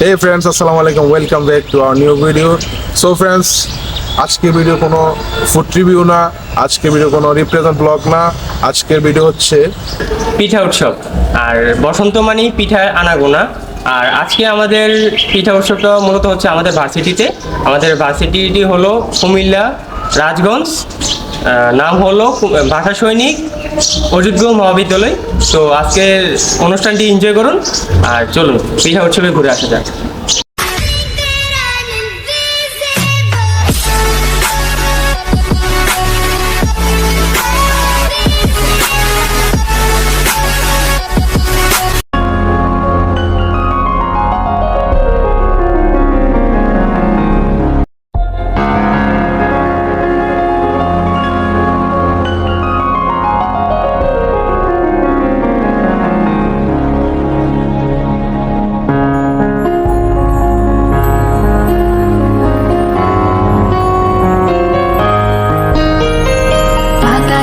হে friends আসসালামু আলাইকুম welcome back to our new video so friends আজকে ভিডিও কোনো ফুড রিভিউ না, আজকে ভিডিও কোনো রিপ্রেজেন্ট ব্লগ না। আজকের ভিডিও হচ্ছে পিঠা উৎসব। আর বসন্ত মানেই পিঠার আনাগোনা। আর আজকে আমাদের পিঠা উৎসবটা মূলত হচ্ছে আমাদের ভার্সিটিতে। আমাদের ভার্সিটিটি হলো কুমিল্লা, রাজগঞ্জ নাম হলো ভাষা সৈনিক অযোগ্য মহাবিদ্যালয়। তো আজকের অনুষ্ঠানটি এনজয় করুন আর চলুন, পিঠা উৎসবে ঘুরে আসা যাক।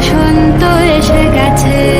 বসন্ত এসে গেছে।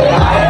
Hallelujah.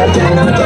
Thank you.